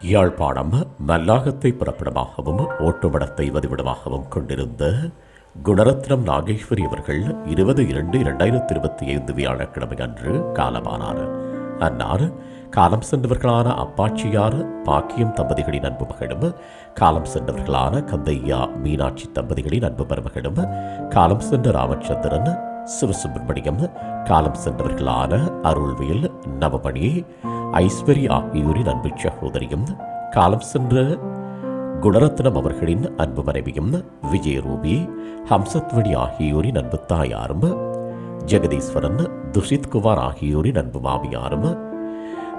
யாழ்ப்பாணம் மல்லாகத்தை புறப்படமாகவும் ஓட்டுமடத்தை வதிவிடமாகவும் கொண்டிருந்த குணரத்னம் நாகேஸ்வரி அவர்கள் இருபது இரண்டு இரண்டாயிரத்தி இருபத்தி ஐந்து வியாழக்கிழமை அன்று காலமானார். அன்னார் காலம் சென்றவர்களான அப்பாச்சியார் பாக்கியம் தம்பதிகளின் அன்பு மகளும் காலம் சென்றவர்களான கந்தையா மீனாட்சி தம்பதிகளின் அன்பு மருமகளும் காலம் சென்ற ராமச்சந்திரன் சிவசுப்பிரமணியம் காலம் சென்றவர்களான அருள்வேல் நவமணி ஐஸ்வர்யா ஆகியோரின் அன்பு சகோதரியும் காலம் சென்ற குணரத்னம் அவர்களின் அன்பு மனைவியும் விஜயரூபி ஹம்சத்வடி ஆகியோரின் அன்பு தாயாரும் ஜெகதீஸ்வரன் துஷித் குமார் ஆகியோரின் அன்பு மாமியாரும்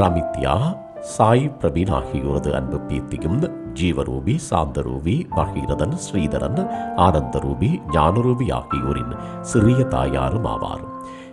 ரமித்யா சாய் பிரவீன் ஆகியோரது அன்பு பீத்தியும் ஜீவரூபி சாந்தரூபி பகீரதன் ஸ்ரீதரன் ஆனந்தரூபி ஞானரூபி ஆகியோரின் சிறிய தாயாரும் ஆவார்.